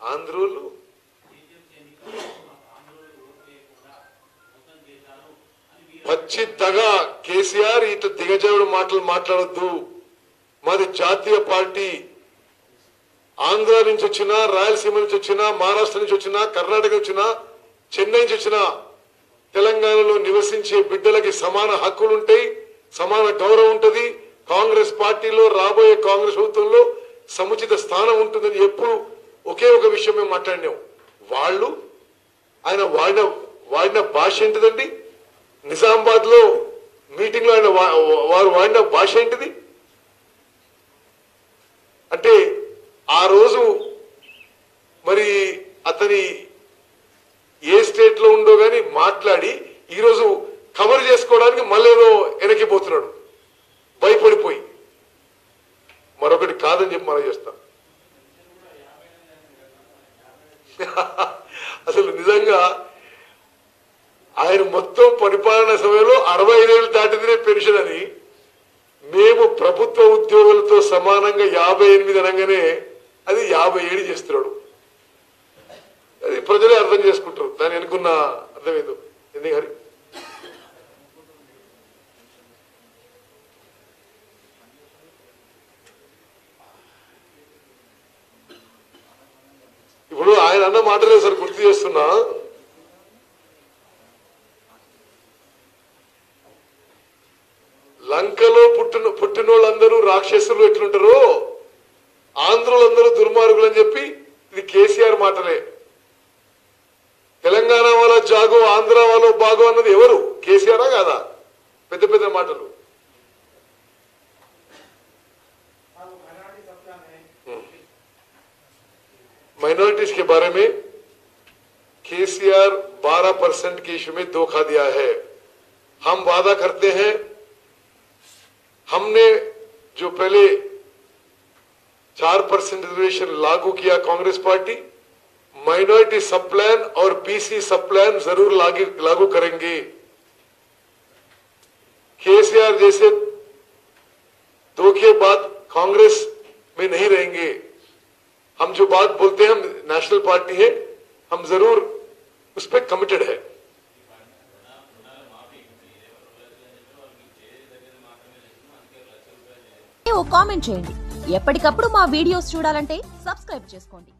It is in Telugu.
audio ఖచ్చితంగా కేసీఆర్ ఇటు దిగజారుడు మాటలు మాట్లాడొద్దు. మాది జాతీయ పార్టీ. ఆంధ్ర నుంచి వచ్చినా రాయలసీమ నుంచి వచ్చినా మహారాష్ట్ర నుంచి వచ్చినా కర్ణాటక వచ్చినా చెన్నై నుంచి వచ్చినా తెలంగాణలో నివసించే బిడ్డలకి సమాన హక్కులు ఉంటాయి సమాన గౌరవం ఉంటుంది కాంగ్రెస్ పార్టీలో రాబోయే కాంగ్రెస్ ప్రభుత్వంలో సముచిత స్థానం ఉంటుందని ఎప్పుడు ఒకే ఒక విషయం మేము మాట్లాడినాం. వాళ్ళు ఆయన వాడిన వాడిన భాష ఏంటిదండి? నిజామాబాద్లో మీటింగ్లో ఆయన వా- వారు వాడిన భాష ఏంటిది? అంటే ఆ రోజు మరి అతని ఏ స్టేట్లో ఉండో మాట్లాడి ఈరోజు కవర్ చేసుకోవడానికి మళ్ళేదో వెనక్కిపోతున్నాడు భయపడిపోయి. మరొకటి కాదని చెప్పి మనం చేస్తాం. అసలు నిజంగా ఆయన మొత్తం పరిపాలన సమయంలో అరవై ఐదేళ్ళు దాటితేనే పెన్షన్ అని మేము ప్రభుత్వ ఉద్యోగులతో సమానంగా యాభై ఎనిమిది అనగానే అది యాభై ఏడు చేస్తున్నాడు. అది ప్రజలే అర్థం చేసుకుంటారు. దాని వెనుకున్న అర్థం ఏదో? ఎందుకు హరి? ఇప్పుడు ఆయన అన్న మాటలే సార్ గుర్తు చేస్తున్నా. లంకలో పుట్టిన పుట్టినోళ్ళందరూ రాక్షసులు ఎట్లుంటారో ఆంధ్రులందరూ దుర్మార్గులు అని చెప్పి ఇది కేసీఆర్ మాటలే. వాళ్ళ బాగో అన్నది ఎవరు కేసీఆరా కాదా పెద్ద పెద్ద మాటలు माइनॉरिटीज के बारे में केसीआर 12 परसेंट के इशू में धोखा दिया है हम वादा करते हैं हमने जो पहले चार परसेंट रिजर्वेशन लागू किया Congress party minority sub plan और पीसी सब प्लान जरूर लागू लागू करेंगे केसीआर जैसे धोखेबाज कांग्रेस में नहीं रहेंगे हम जो बात बोलते हैं हम नेशनल पार्टी है हम जरूर उस पर कमिटेड है ఓ కామెంట్ చేయండి ఎప్పటికప్పుడు మా వీడియోస్ చూడాలంటే సబ్స్క్రైబ్ చేసుకోండి